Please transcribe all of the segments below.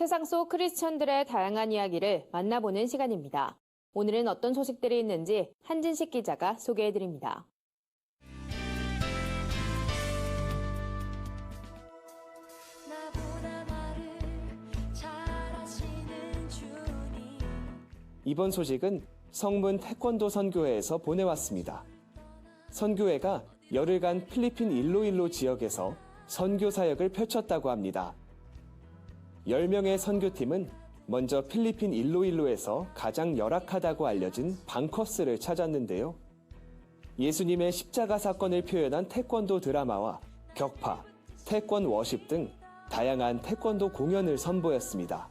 세상 속 크리스천들의 다양한 이야기를 만나보는 시간입니다. 오늘은 어떤 소식들이 있는지 한진식 기자가 소개해드립니다. 이번 소식은 성문 태권도 선교회에서 보내왔습니다. 선교회가 열흘간 필리핀 일로일로 지역에서 선교 사역을 펼쳤다고 합니다. 10명의 선교팀은 먼저 필리핀 일로일로에서 가장 열악하다고 알려진 방커스를 찾았는데요. 예수님의 십자가 사건을 표현한 태권도 드라마와 격파, 태권 워십 등 다양한 태권도 공연을 선보였습니다.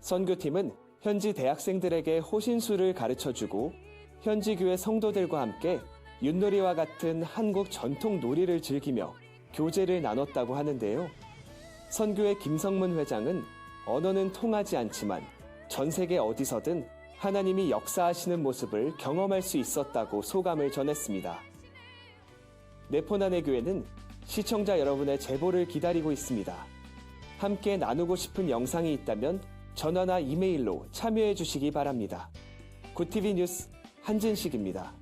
선교팀은 현지 대학생들에게 호신술을 가르쳐주고 현지 교회 성도들과 함께 윷놀이와 같은 한국 전통 놀이를 즐기며 교제를 나눴다고 하는데요. 선교의 김성문 회장은 언어는 통하지 않지만 전 세계 어디서든 하나님이 역사하시는 모습을 경험할 수 있었다고 소감을 전했습니다. 네포난의 교회는 시청자 여러분의 제보를 기다리고 있습니다. 함께 나누고 싶은 영상이 있다면 전화나 이메일로 참여해 주시기 바랍니다. 구티비 뉴스 한진식입니다.